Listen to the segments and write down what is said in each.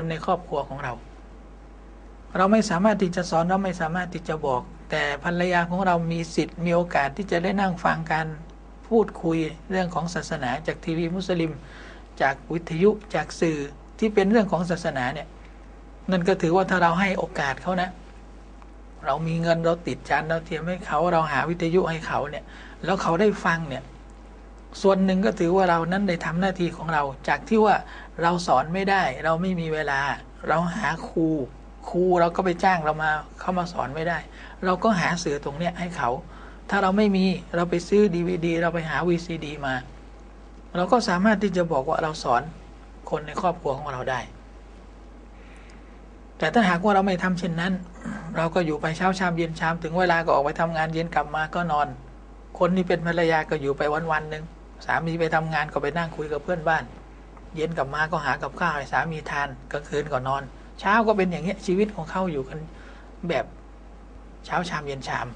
คนในครอบครัวของเรา เราไม่สามารถที่จะสอนเราไม่สามารถที่จะบอก แต่ภรรยาของเรามีสิทธิ์มีโอกาสที่จะได้นั่งฟังการพูดคุยเรื่องของศาสนาจากทีวีมุสลิม จากวิทยุจากสื่อที่เป็นเรื่องของศาสนาเนี่ยนั่นก็ถือว่าถ้าเราให้โอกาสเขานะ เรามีเงินเราติดจานเราเทียมให้เขาเราหาวิทยุให้เขาเนี่ย แล้วเขาได้ฟังเนี่ยส่วนหนึ่งก็ถือว่าเรานั้นได้ทำหน้าที่ของเรา จากที่ว่า เราสอนไม่ได้ เราไม่มีเวลา เราหาครู ครูเราก็ไปจ้างเรามาเข้ามาสอนไม่ได้ เราก็หาสื่อตรงเนี้ยให้เขา ถ้าเราไม่มีเราไปซื้อดีวดีเราไปหา VCD มา เราก็สามารถที่จะบอกว่าเราสอนคนในครอบครัวของเราได้ แต่ถ้าหากว่าเราไม่ทำเช่นนั้น เราก็อยู่ไปเช้าชามเย็นชามถึงเวลาก็ออกไปทำงานเย็นกลับมาก็นอน คนที่เป็นภรรยาก็อยู่ไปวันวันหนึ่งสามีไปทำงานก็ไปนั่งคุยกับเพื่อนบ้าน เย็นกลับมาก็หากับข้าวให้สามีทานกลางคืนก็นอน เช้าก็เป็นอย่างเงี้ยชีวิตของเขาอยู่กันแบบเช้าชามเย็นชาม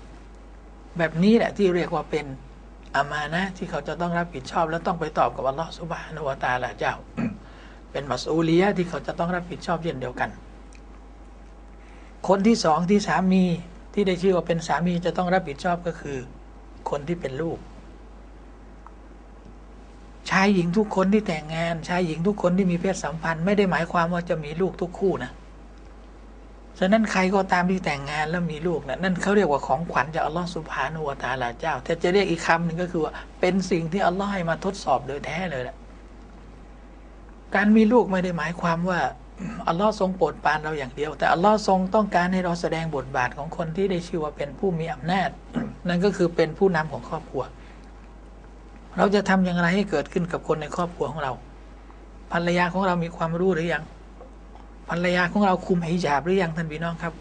แบบนี้แหละที่เรียกว่าเป็นอามานะที่เขาจะต้องรับผิดชอบ และต้องไปตอบกับอัลลอฮฺสุบฮานะฮูวตาลาเจ้า เป็นมัสอูลียะที่เขาจะต้องรับผิดชอบเช่นเดียวกัน คนที่สองที่สามีที่ได้ชื่อว่าเป็นสามีจะต้องรับผิดชอบก็คือ คนที่เป็นลูก ชายหญิงทุกคนที่แต่งงาน ชายหญิงทุกคนที่มีเพศสัมพันธ์ ไม่ได้หมายความว่าจะมีลูกทุกคู่นะฉะนั้นใครก็ตามที่แต่งงานแล้วมีลูกนะนั่นเขาเรียกว่าของขวัญจากอัลลอฮฺสุบฮานุวะตาลาเจ้า แต่จะเรียกอีกคำหนึ่งก็คือว่าเป็นสิ่งที่อัลลอฮ์ให้มาทดสอบโดยแท้เลยแหละการมีลูกไม่ได้หมายความว่าอัลลอฮ์ทรงโปรดปรานเราอย่างเดียว แต่อัลลอฮ์ทรงต้องการให้เราแสดงบทบาทของคนที่ได้ชื่อว่าเป็นผู้มีอำนาจ นั่นก็คือเป็นผู้นำของครอบครัว เราจะทำอย่างไรให้เกิดขึ้นกับคนในครอบครัวของเรา ภรรยาของเรามีความรู้หรือยัง ภรรยาของเราคุมหิญาบหรือยังท่านพี่น้องครับ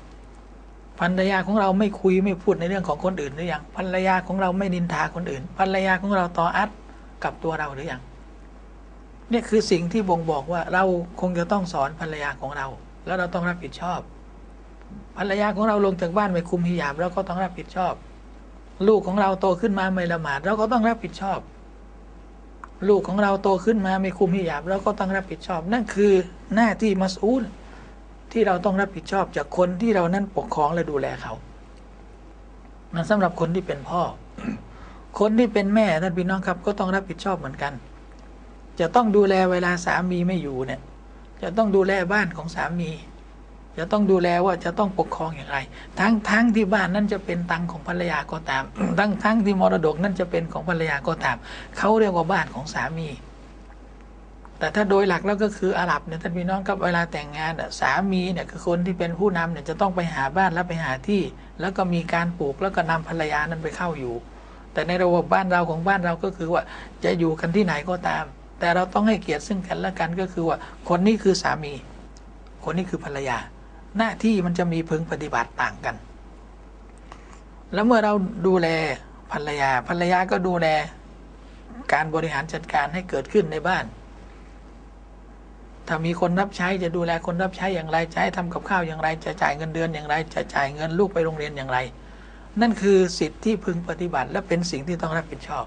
ภรรยาของเราไม่คุยไม่พูดในเรื่องของคนอื่นหรือยังภรรยาของเราไม่นินทาคนอื่น ภรรยาของเราต่ออัดกับตัวเราหรือยังเนี่ยคือสิ่งที่บ่งบอกว่าเราคงจะต้องสอนภรรยาของเรา แล้วเราต้องรับผิดชอบ ภรรยาของเราลงจากบ้านไม่คุมหิญาบเราก็ต้องรับผิดชอบ ลูกของเราโตขึ้นมาไม่ละหมาดเราก็ต้องรับผิดชอบ ลูกของเราโตขึ้นมาไม่คุมหิญาบเราก็ต้องรับผิดชอบ นั่นคือหน้าที่มัสอูลที่เราต้องรับผิดชอบจากคนที่เรานั้นปกครองและดูแลเขานั่นสำหรับคนที่เป็นพ่อ คนที่เป็นแม่ท่านพี่น้องครับ ก็ต้องรับผิดชอบเหมือนกัน จะต้องดูแลเวลาสามีไม่อยู่เนี่ย จะต้องดูแลบ้านของสามี จะต้องดูแลว่าจะต้องปกครองอย่างไร ทั้งทั้งที่บ้านนั่นจะเป็นตังของภรรยาก็ตาม ทั้งทั้งที่มรดกนั่นจะเป็นของภรรยาก็ตาม เขาเรียกว่าบ้านของสามี แต่ถ้าโดยหลักแล้วก็คืออาหรับเนี่ยท่านพี่น้องครับเวลาแต่งงานสามีเนี่ยคือคนที่เป็นผู้นำเนี่ยจะต้องไปหาบ้านแล้วไปหาที่ แล้วก็มีการปลูกแล้วก็นำภรรยานั้นไปเข้าอยู่ แต่ในระบบบ้านเราของบ้านเราก็คือว่าจะอยู่กันที่ไหนก็ตาม แต่เราต้องให้เกียรติซึ่งกันและกันก็คือว่าคนนี้คือสามี คนนี้คือภรรยา หน้าที่มันจะมีพึงปฏิบัติต่างกัน แล้วเมื่อเราดูแลภรรยาภรรยาก็ดูแล การบริหารจัดการให้เกิดขึ้นในบ้าน ถ้ามีคนรับใช้จะดูแลคนรับใช้อย่างไรจะให้ทำกับข้าวอย่างไร จะจ่ายเงินเดือนอย่างไร จะจ่ายเงินลูกไปโรงเรียนอย่างไร นั่นคือสิทธิที่พึงปฏิบัติ และเป็นสิ่งที่ต้องรับผิดชอบ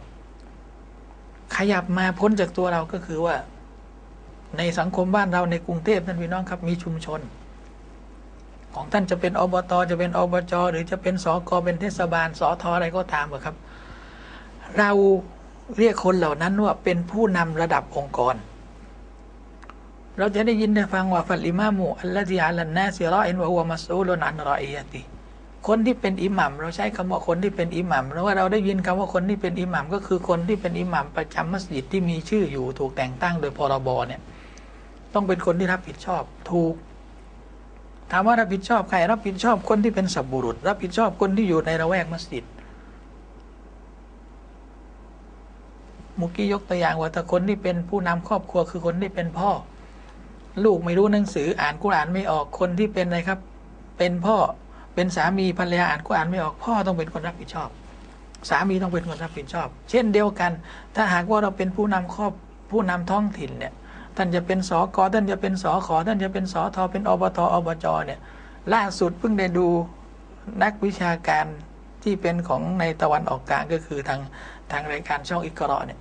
ขยับมาพ้นจากตัวเราก็คือว่า ในสังคมบ้านเราในกรุงเทพท่านพี่น้องครับมีชุมชน ของท่านจะเป็นอบตจะเป็นอบจหรือจะเป็นสกเป็นเทศบาลสอทออะไรก็ตามอครับ เราเรียกคนเหล่านั้นว่าเป็นผู้นำระดับองค์กร เราจะได้ยินได้ฟังว่าฟัลอิมามุอัลลอฮิอัลลันนาซิรออินวะฮุวมัสูลุนอันรออียติคนที่เป็นอิหมัมเราใช้คำว่าคนที่เป็นอิหมัมเพราะว่าเราได้ยินคำว่าคนที่เป็นอิหมัมก็คือคนที่เป็นอิหมัมประจำมัสยิดที่มีชื่ออยู่ถูกแต่งตั้งโดยพรบเนี่ยต้องเป็นคนที่รับผิดชอบถูก ถามว่ารับผิดชอบใคร รับผิดชอบคนที่เป็นสับบุรุษ รับผิดชอบคนที่อยู่ในระแวกมัสยิดมุกี้ยกตัวอย่างว่าถ้าคนที่เป็นผู้นำครอบครัวคือคนที่เป็นพ่อ ลูกไม่รู้หนังสืออ่านกุรอานไม่ออกคนที่เป็นอะไรครับ เป็นพ่อเป็นสามีภรรยาอ่านกุรอานไม่ออกพ่อต้องเป็นคนรับผิดชอบ สามีต้องเป็นคนรับผิดชอบ เช่นเดียวกัน ถ้าหากว่าเราเป็นผู้นำครอบผู้นำท้องถิ่นเนี่ย ท่านจะเป็นสอกอท่านจะเป็นสอขอท่านจะเป็นสอทอเป็นอบตอบจเนี่ยล่าสุดเพิ่งได้ดูนักวิชาการที่เป็นของในตะวันออกกลางก็คือทางทางรายการช่องอิกรอเนี่ย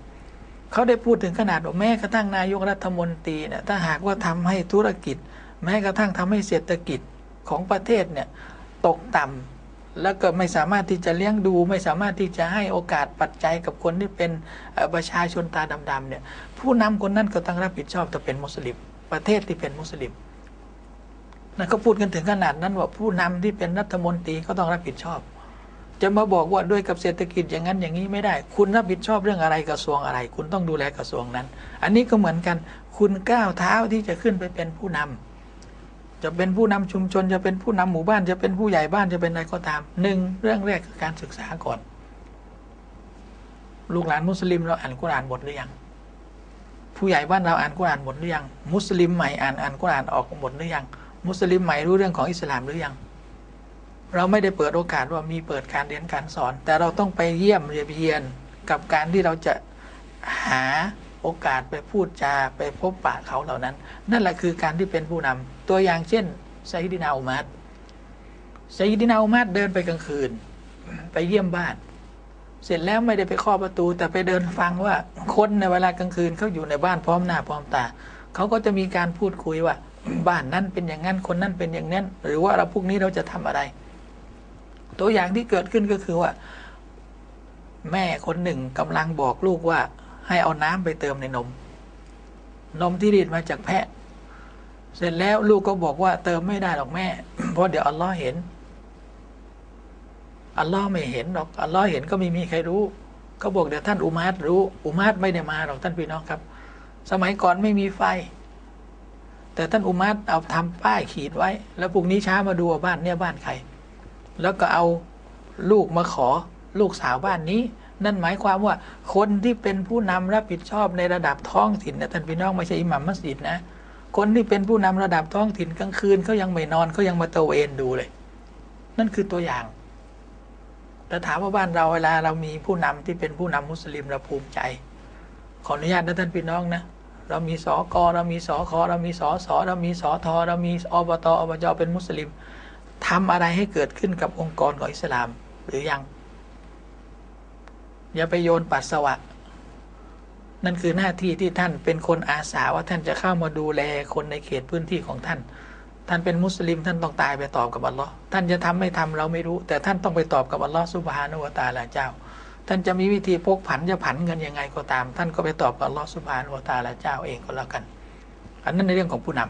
เขาได้พูดถึงขนาดว่าแม้กระทั่งนายกรัฐมนตรีเนี่ยถ้าหากว่าทำให้ธุรกิจ แม้กระทั่งทำให้เศรษฐกิจของประเทศเนี่ยตกต่ำ แล้วก็ไม่สามารถที่จะเลี้ยงดู ไม่สามารถที่จะให้โอกาสปัจจัยกับคนที่เป็นประชาชนตาดำๆเนี่ยผู้นำคนนั้นก็ต้องรับผิดชอบถ้าเป็นมุสลิม ประเทศที่เป็นมุสลิมนะก็พูดกันถึงขนาดนั้นว่าผู้นำที่เป็นรัฐมนตรีก็ต้องรับผิดชอบ จะมาบอกว่าด้วยกับเศรษฐกิจอย่างนั้นอย่างนี้ไม่ได้ คุณรับผิดชอบเรื่องอะไรกระทรวงอะไร คุณต้องดูแลกระทรวงนั้น อันนี้ก็เหมือนกัน คุณก้าวเท้าที่จะขึ้นไปเป็นผู้นำ จะเป็นผู้นำชุมชน จะเป็นผู้นำหมู่บ้าน จะเป็นผู้ใหญ่บ้านจะเป็นอะไรก็ตามหนึ่งเรื่องแรกคือการศึกษาก่อน ลูกหลานมุสลิมเราอ่านกุรอานหมดหรือยังผู้ใหญ่บ้านเราอ่านกุรอานหมดหรือยัง มุสลิมใหม่อ่านอ่านกุรอานออกหมดหรือยัง มุสลิมใหม่รู้เรื่องของอิสลามหรือยัง เราไม่ได้เปิดโอกาสว่ามีเปิดการเรียนการสอน แต่เราต้องไปเยี่ยมเยียนกับการที่เราจะหา โอกาสไปพูดจาไปพบปะเขาเหล่านั้น นั่นแหละคือการที่เป็นผู้นำตัวอย่างเช่นไซดินาอุมัดไซดินาอุมัดเดินไปกลางคืน ไปเยี่ยมบ้าน เสร็จแล้วไม่ได้ไปเคาะประตู แต่ไปเดินฟังว่าคนในเวลากลางคืนเขาอยู่ในบ้านพร้อมหน้าพร้อมตาเขาก็จะมีการพูดคุยว่า บ้านนั้นเป็นอย่างนั้นคนนั้นเป็นอย่างนั้น หรือว่าเราพวกนี้เราจะทำอะไร ตัวอย่างที่เกิดขึ้นก็คือว่า แม่คนหนึ่งกำลังบอกลูกว่า ให้เอาน้ำไปเติมในนม นมที่รีดมาจากแพะ เสร็จแล้วลูกก็บอกว่าเติมไม่ได้หรอกแม่ เพราะเดี๋ยวอัลลอฮ์เห็น อัลลอฮ์ไม่เห็นหรอก อัลลอฮ์เห็นก็ไม่มีใครรู้เขาบอกเดี๋ยวท่านอุมาตรู้ อุมาตไม่ได้มาหรอกท่านพี่น้องครับ สมัยก่อนไม่มีไฟ แต่ท่านอุมาตเอาทำป้ายขีดไว้ แล้วพรุ่งนี้เช้ามาดูว่าบ้านเนี่ยบ้านใคร แล้วก็เอาลูกมาขอลูกสาวบ้านนี้ นั่นหมายความว่าคนที่เป็นผู้นำรับผิดชอบในระดับท้องถิ่นนะท่านพี่น้องไม่ใช่อิหมัมมัสยิดนะคนที่เป็นผู้นำระดับท้องถิ่นกลางคืนเขายังไม่นอนเขายังมาตะเวนดูเลย นั่นคือตัวอย่าง แต่ถามว่าบ้านเราเวลาเรามีผู้นำที่เป็นผู้นำมุสลิมเราภูมิใจ ขออนุญาตนะท่านพี่น้องนะเรามีสอกอเรามีสอคอเรามีสอสอเรามีสอทอเรามีอบตอบจเป็นมุสลิมทำอะไรให้เกิดขึ้นกับองค์กรของอิสลามหรือยัง อย่าไปโยนปัสสาวะ นั่นคือหน้าที่ที่ท่านเป็นคนอาสาว่าท่านจะเข้ามาดูแลคนในเขตพื้นที่ของท่าน ท่านเป็นมุสลิมท่านต้องตายไปตอบกับอัลลอฮ์ท่านจะทำไม่ทำเราไม่รู้ แต่ท่านต้องไปตอบกับอัลลอฮ์ซุบฮานุวตาลาเจ้า ท่านจะมีวิธีพกผันจะผันเงินยังไงก็ตาม ท่านก็ไปตอบกับอัลลอฮ์ซุบฮานุวตาลาเจ้าเองก็แล้วกัน อันนั้นในเรื่องของผู้น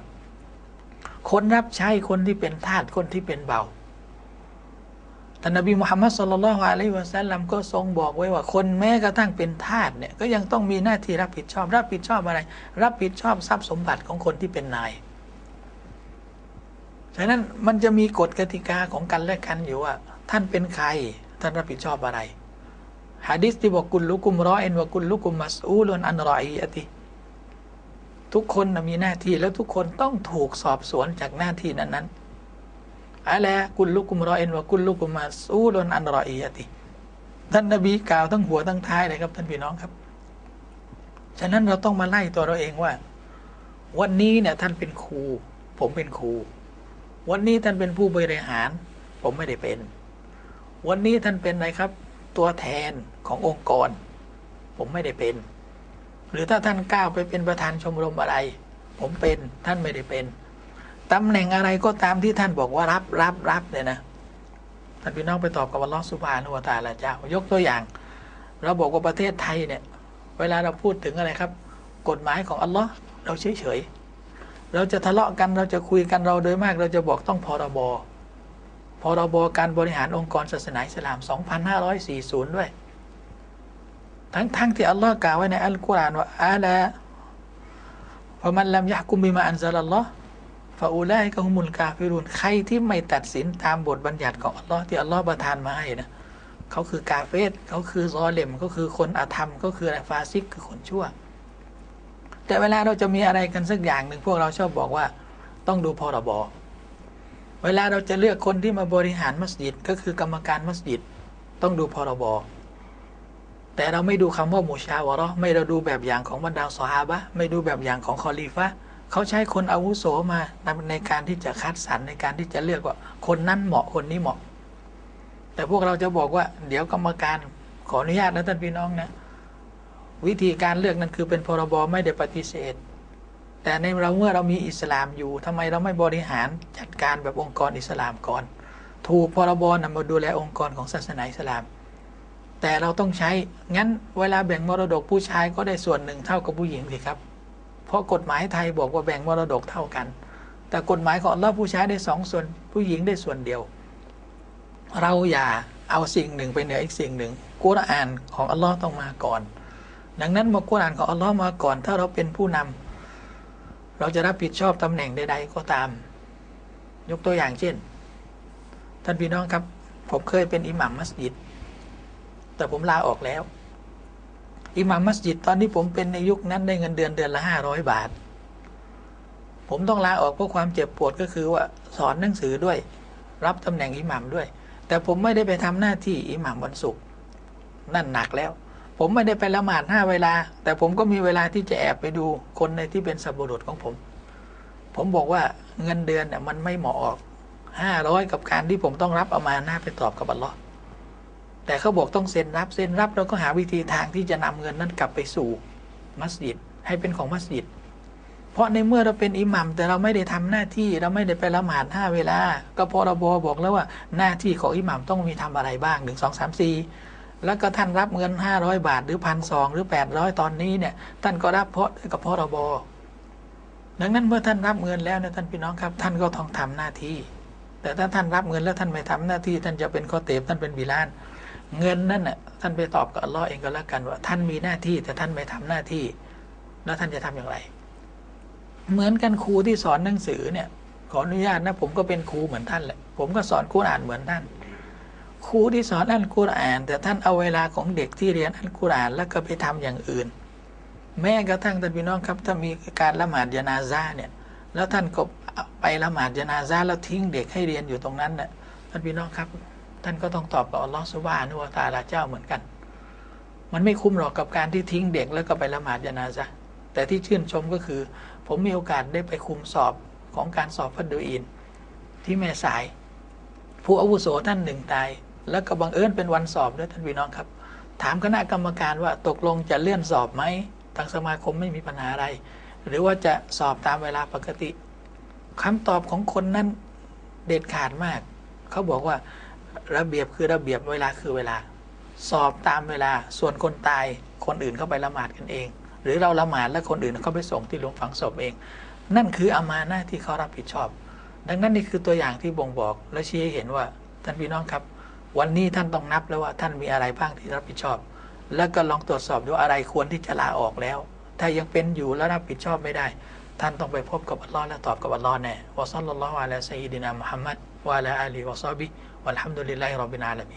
ำคนรับใช้คนที่เป็นทาสคนที่เป็นเบา ท่านนบีมุฮัมมัดสุลลัลฮุอะลัยฮิวะสัลลัมก็ทรงบอกไว้ว่าคนแม้กระทั่งเป็นทาสเนี่ยก็ยังต้องมีหน้าที่รับผิดชอบ รับผิดชอบอะไร รับผิดชอบทรัพย์สมบัติของคนที่เป็นนาย ฉะนั้นมันจะมีกฎกติกาของกันและกันอยู่ว่า ท่านเป็นใคร ท่านรับผิดชอบอะไรฮะดิษที่บอกกุลลุกุมรอเอ็นว่ากุลลุกุมมัสอูลอันรออีอะติทุกคนมีหน้าที่แล้วทุกคนต้องถูกสอบสวนจากหน้าที่นั้นๆ อะไรกุลลุกุมรอเอ็นว่ากุลลุกุมมัสอูลุนอันรออีอะติ ท่านนบีกล่าวทั้งหัวทั้งท้ายเลยครับ ท่านพี่น้องครับ ฉะนั้นเราต้องมาไล่ตัวเราเองว่า วันนี้เนี่ยท่านเป็นครู ผมเป็นครู วันนี้ท่านเป็นผู้บริหาร ผมไม่ได้เป็น วันนี้ท่านเป็นอะไรครับ ตัวแทนขององค์กร ผมไม่ได้เป็น หรือถ้าท่านก้าวไปเป็นประธานชมรมอะไร ผมเป็นท่านไม่ได้เป็น ตำแหน่งอะไรก็ตามที่ท่านบอกว่ารับรับรับเนี่ยนะท่านพี่น้องไปตอบกับอัลลอฮฺสุบานุวตาลาเจ้ายกตัวอย่าง เราบอกว่าประเทศไทยเนี่ย เวลาเราพูดถึงอะไรครับ กฎหมายของอัลลอฮ์เราเฉยเฉยเราจะทะเลาะกันเราจะคุยกันเราโดยมาก เราจะบอกต้องพรบพรบการบริหารองค์กรศาสนาอิสลาม 2540 ด้วย ทั้งทั้งที่อัลลอฮ์กล่าวไว้ในอัลกุรอานว่าอาลาฟะมันลัมยะกุมบิมาอันซาลลอฮ์าอูไลกะฮุมุลกาฟิรุนใครที่ไม่ตัดสินตามบทบัญญัติของอัลลอฮ์ที่อัลลอฮ์ประทานมาให้นะเขาคือกาเฟสเขาคือซอเลมเขาคือคนอาธรรมเขาคืออะไรฟาซิกคือคนชั่ว แต่เวลาเราจะมีอะไรกันสักอย่างหนึ่งพวกเราชอบบอกว่า ต้องดูพรบเวลาเราจะเลือกคนที่มาบริหารมัสยิดก็คือกรรมการมัสยิด ต้องดูพรบแต่เราไม่ดูคำว่ามูชาวะราะห์ไม่เราดูแบบอย่างของบรรดาสหาบะไม่ดูแบบอย่างของคอลีฟะ เขาใช้คนอาวุโสมาในการที่จะคัดสรรในการที่จะเลือกว่า คนนั้นเหมาะคนนี้เหมาะ แต่พวกเราจะบอกว่า เดี๋ยวกรรมการขออนุญาตนะท่านพี่น้องนะ วิธีการเลือกนั้นคือเป็นพรบไม่ได้ปฏิเสธ แต่ในเราเมื่อเรามีอิสลามอยู่ทำไมเราไม่บริหารจัดการแบบองค์กรอิสลามก่อน ถูกพรบนำมาดูแลองค์กรของศาสนาอิสลามแต่เราต้องใช้ งั้นเวลาแบ่งมรดกผู้ชายก็ได้ส่วนหนึ่งเท่ากับผู้หญิงสิครับ ราะกฎหมายไทยบอกว่าแบ่งมรดกเท่ากัน แต่กฎหมายของอัลลอฮ์ผู้ชายได้สองส่วน ผู้หญิงได้ส่วนเดียว เราอย่าเอาสิ่งหนึ่งไปเหนืออีกสิ่งหนึ่งกุรอานของอัลลอฮ์ต้องมาก่อน ดังนั้นเมื่อกุรอานของอัลลอฮ์มาก่อน ถ้าเราเป็นผู้นำเราจะรับผิดชอบตำแหน่งใดๆก็ตาม ยกตัวอย่างเช่น ท่านพี่น้องครับ ผมเคยเป็นอิหมัมมัสยิด แต่ผมลาออกแล้ว อิหมัมมัสยิดตอนที่ผมเป็นในยุคนั้นได้เงินเดือนเดือนละห้าร้อยบาท ผมต้องลาออกเพราะความเจ็บปวดก็คือว่าสอนหนังสือด้วย รับตำแหน่งอิหมัมด้วย แต่ผมไม่ได้ไปทำหน้าที่อิหมัมวันศุกร์นั่นหนักแล้ว ผมไม่ได้ไปละหมาดห้าเวลา แต่ผมก็มีเวลาที่จะแอบไปดูคนในที่เป็นสับบุรุษของผม ผมบอกว่าเงินเดือนเนี่ยมันไม่เหมาะออกห้าร้อยกับการที่ผมต้องรับเอามาหน้าไปตอบกับอัลลอฮ์ แต่เขาบอกต้องเซ็นรับ เซ็นรับเราก็หาวิธีทางที่จะนำเงินนั้นกลับไปสู่มัสยิดให้เป็นของมัสยิด เพราะในเมื่อเราเป็นอิหมัมแต่เราไม่ได้ทำหน้าที่เราไม่ได้ไปละหมาดห้าเวลา ก็พรบบอกแล้วว่าหน้าที่ของอิหมัมต้องมีทำอะไรบ้างหนึ่งสองสามสี่แล้วก็ท่านรับเงินห้าร้อยบาทหรือพันสองหรือแปดร้อยตอนนี้เนี่ยท่านก็รับเพราะกับพรบดังนั้นเมื่อท่านรับเงินแล้วเนี่ยท่านพี่น้องครับ ท่านก็ต้องทำหน้าที่ แต่ถ้าท่านรับเงินแล้วท่านไม่ทำหน้าที่ ท่านจะเป็นข้อเตบท่านเป็นบิลาน เงินนั่นน่ะท่านไปตอบกับอัลลอฮ์เองก็แล้วกันว่า ท่านมีหน้าที่แต่ท่านไม่ทำหน้าที่ แล้วท่านจะทำอย่างไร เหมือนกันครูที่สอนหนังสือเนี่ย ขออนุญาตนะ ผมก็เป็นครูเหมือนท่านแหละผมก็สอนกุรอานเหมือนท่านครูที่สอนอัลกุรอาน แต่ท่านเอาเวลาของเด็กที่เรียนอัลกุรอานแล้วก็ไปทำอย่างอื่น แม้กระทั่งท่านพี่น้องครับถ้ามีการละหมาดยานาซาเนี่ย แล้วท่านก็ไปละหมาดยานาซาแล้วทิ้งเด็กให้เรียนอยู่ตรงนั้นเนี่ยท่านพี่น้องครับ ท่านก็ต้องตอบกับอัลลอฮฺสุบานุวตาลาเจ้าเหมือนกัน มันไม่คุ้มหรอกกับการที่ทิ้งเด็กแล้วก็ไปละหมาดยานาซาแต่ที่ชื่นชมก็คือ ผมมีโอกาสได้ไปคุมสอบของการสอบฟัดดูอิน ที่แม่สาย ผู้อาวุโสท่านหนึ่งตาย แล้วก็บังเอิญเป็นวันสอบด้วยท่านพี่น้องครับ ถามคณะกรรมการว่าตกลงจะเลื่อนสอบไหมทางสมาคมไม่มีปัญหาอะไร หรือว่าจะสอบตามเวลาปกติคำตอบของคนนั้นเด็ดขาดมาก เขาบอกว่า ระเบียบคือระเบียบเวลาคือเวลา สอบตามเวลาส่วนคนตายคนอื่นเข้าไปละหมาดกันเอง หรือเราละหมาดแล้วคนอื่นเขาไปส่งที่โรงฝังศพเอง นั่นคืออามานะที่เขารับผิดชอบ ดังนั้นนี่คือตัวอย่างที่บ่งบอก และชี้ให้เห็นว่าท่านพี่น้องครับ วันนี้ท่านต้องนับแล้วว่าท่านมีอะไรบ้างที่รับผิดชอบ แล้วก็ลองตรวจสอบดูอะไรควรที่จะลาออกแล้ว ถ้ายังเป็นอยู่แล้วรับผิดชอบไม่ได้ ท่านต้องไปพบกับอัลลอฮ์และตอบกับอัลลอฮ์แน่วะซัลลัลลอฮุอะลัยฮิซัยยิดินามุฮัมมัด วะอะลาอ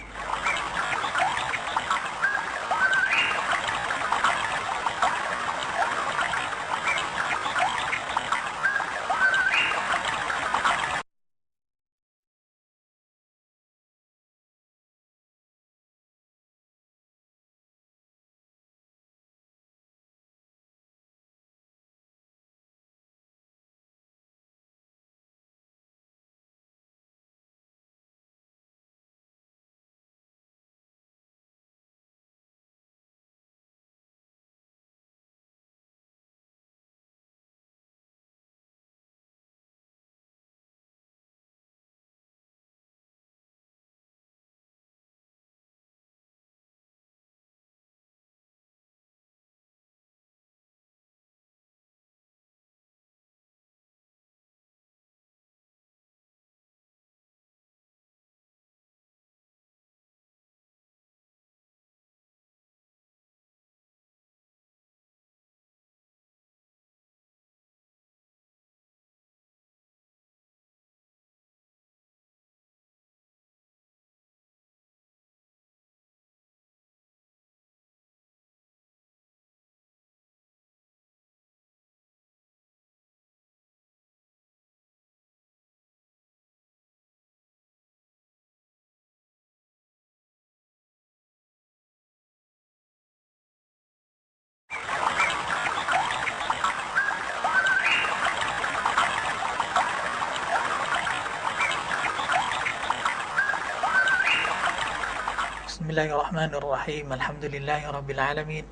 بسم الله الرحمن الرحيم الحمد لله رب العالمين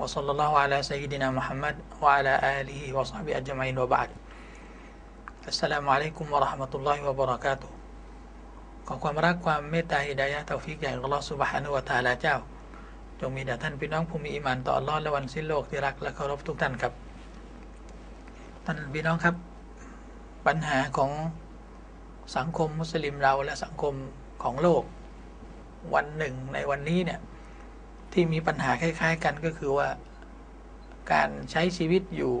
وصلى الله على سيدنا محمد وعلى آله وصحبه أجمعين وبعد السلام عليكم ورحمة الله وبركاته ขอความรักความเมตตาฮิดายะห์เตาฟิกจากอัลลอฮฺสุบฮานุวะตะอาลาเจ้า จงมีแด่ท่านพี่น้องผู้มีอิมานต่ออัลลอฮ์และวันสิ้นโลกที่รักและเคารพทุกท่านครับ ท่านพี่น้องครับ ปัญหาของสังคมมุสลิมเราและสังคมของโลก วันหนึ่งในวันนี้เนี่ย ที่มีปัญหาคล้าย ๆ กันก็คือว่า การใช้ชีวิตอยู่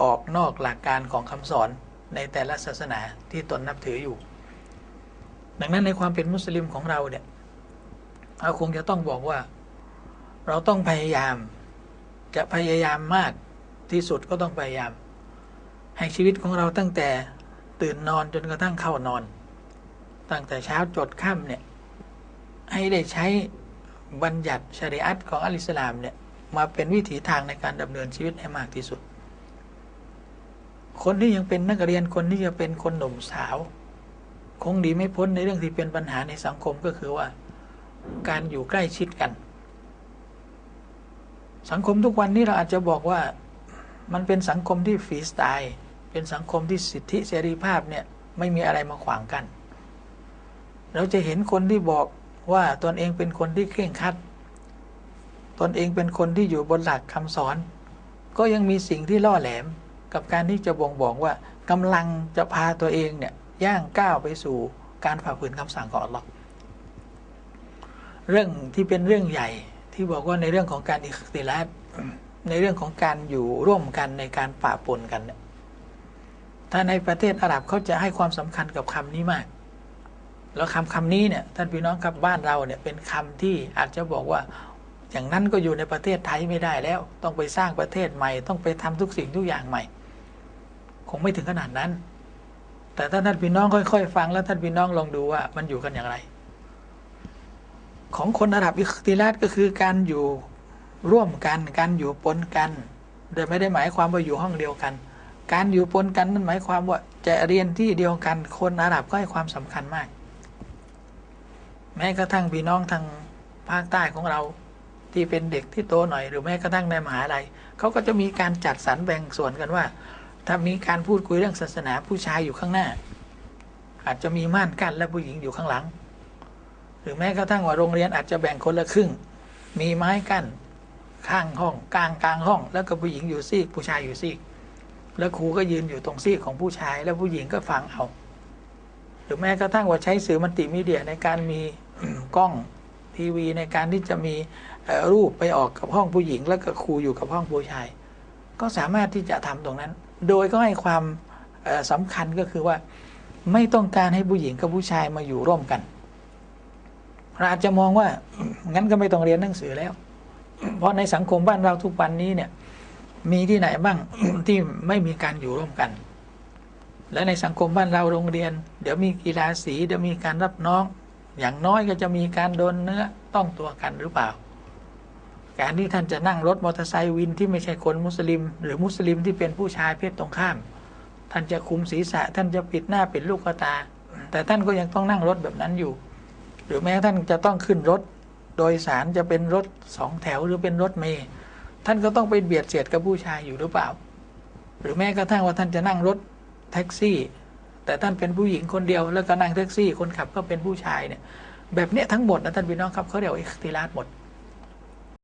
ออกนอกหลักการของคำสอนในแต่ละศาสนาที่ตนนับถืออยู่ ดังนั้นในความเป็นมุสลิมของเราเนี่ยเราคงจะต้องบอกว่า เราต้องพยายามจะพยายามมากที่สุดก็ต้องพยายาม ให้ชีวิตของเราตั้งแต่ตื่นนอนจนกระทั่งเข้านอน ตั้งแต่เช้าจดค่ำเนี่ย ให้ได้ใช้บัญญัติชริอัตของอัลอิสลามเนี่ยมาเป็นวิถีทางในการดำเนินชีวิตให้มากที่สุด คนที่ยังเป็นนักเรียนคนที่จะเป็นคนหนุ่มสาว คงดีไม่พ้นในเรื่องที่เป็นปัญหาในสังคมก็คือว่า การอยู่ใกล้ชิดกัน สังคมทุกวันนี้เราอาจจะบอกว่ามันเป็นสังคมที่ฟรีสไตล์เป็นสังคมที่สิทธิเสรีภาพเนี่ยไม่มีอะไรมาขวางกัน เราจะเห็นคนที่บอก ว่าตนเองเป็นคนที่เคร่งครัด ตนเองเป็นคนที่อยู่บนหลักคำสอน ก็ยังมีสิ่งที่ล่อแหลมกับการที่จะบ่งบอกว่ากำลังจะพาตัวเองเนี่ยย่างก้าวไปสู่การฝ่าฝืนคำสั่งของอัลลอฮ์เรื่องที่เป็นเรื่องใหญ่ที่บอกว่าในเรื่องของการอิคติลัดในเรื่องของการอยู่ร่วมกันในการป่าปนกันเนี่ยถ้าในประเทศอาหรับเขาจะให้ความสำคัญกับคำนี้มาก แล้วคำคำนี้เนี่ยท่านพี่น้องครับบ้านเราเนี่ยเป็นคำที่อาจจะบอกว่า อย่างนั้นก็อยู่ในประเทศไทยไม่ได้แล้ว ต้องไปสร้างประเทศใหม่ ต้องไปทำทุกสิ่งทุกอย่างใหม่ คงไม่ถึงขนาดนั้น แต่ถ้าท่านพี่น้องค่อยๆฟังแล้วท่านพี่น้องลองดูว่ามันอยู่กันอย่างไร ของคนอาหรับอิคติลัดก็คือการอยู่ร่วมกันการอยู่ปนกันโดยไม่ได้หมายความว่าอยู่ห้องเดียวกัน การอยู่ปนกันนั่นหมายความว่าจะเรียนที่เดียวกันคนอาหรับก็ให้ความสำคัญมาก แม้กระทั่งพี่น้องทางภาคใต้ของเราที่เป็นเด็กที่โตหน่อย หรือแม้กระทั่งในมหาลัยเขาก็จะมีการจัดสรรแบ่งส่วนกันว่า ถ้ามีการพูดคุยเรื่องศาสนาผู้ชายอยู่ข้างหน้า อาจจะมีม่านกั้นและผู้หญิงอยู่ข้างหลัง หรือแม้กระทั่งว่าโรงเรียนอาจจะแบ่งคนละครึ่ง มีไม้กั้นข้างห้องกลางกลางห้อง แล้วก็ผู้หญิงอยู่ซีกผู้ชายอยู่ซีก แล้วครูก็ยืนอยู่ตรงซีกของผู้ชาย แล้วผู้หญิงก็ฟังเอา หรือแม้กระทั่งว่าใช้สื่อมัลติมีเดียในการมีกล้องทีวีในการที่จะมีรูปไปออกกับห้องผู้หญิง แล้วก็ครูอยู่กับห้องผู้ชาย ก็สามารถที่จะทำตรงนั้น โดยก็ให้ความสำคัญก็คือว่าไม่ต้องการให้ผู้หญิงกับผู้ชายมาอยู่ร่วมกันเราอาจจะมองว่างั้นก็ไม่ต้องเรียนหนังสือแล้ว เพราะในสังคมบ้านเราทุกวันนี้เนี่ยมีที่ไหนบ้างที่ไม่มีการอยู่ร่วมกัน และในสังคมบ้านเราโรงเรียน เดี๋ยวมีกีฬาสีเดี๋ยวมีการรับน้อง อย่างน้อยก็จะมีการโดนเนื้อต้องตัวกันหรือเปล่า การที่ท่านจะนั่งรถมอเตอร์ไซค์วินที่ไม่ใช่คนมุสลิม หรือมุสลิมที่เป็นผู้ชายเพศตรงข้าม ท่านจะคุมศีรษะ ท่านจะปิดหน้าปิดลูกตา แต่ท่านก็ยังต้องนั่งรถแบบนั้นอยู่ หรือแม้ท่านจะต้องขึ้นรถ โดยสารจะเป็นรถสองแถวหรือเป็นรถเมย์ท่านก็ต้องไปเบียดเสียดกับผู้ชายอยู่หรือเปล่า หรือแม้กระทั่งว่าท่านจะนั่งรถ แท็กซี่ แต่ท่านเป็นผู้หญิงคนเดียวแล้วก็นั่งแท็กซี่ คนขับก็เป็นผู้ชายเนี่ยแบบนี้ทั้งหมดนะท่านพี่น้องครับเขาเรียกว่าอิคติลาดหมด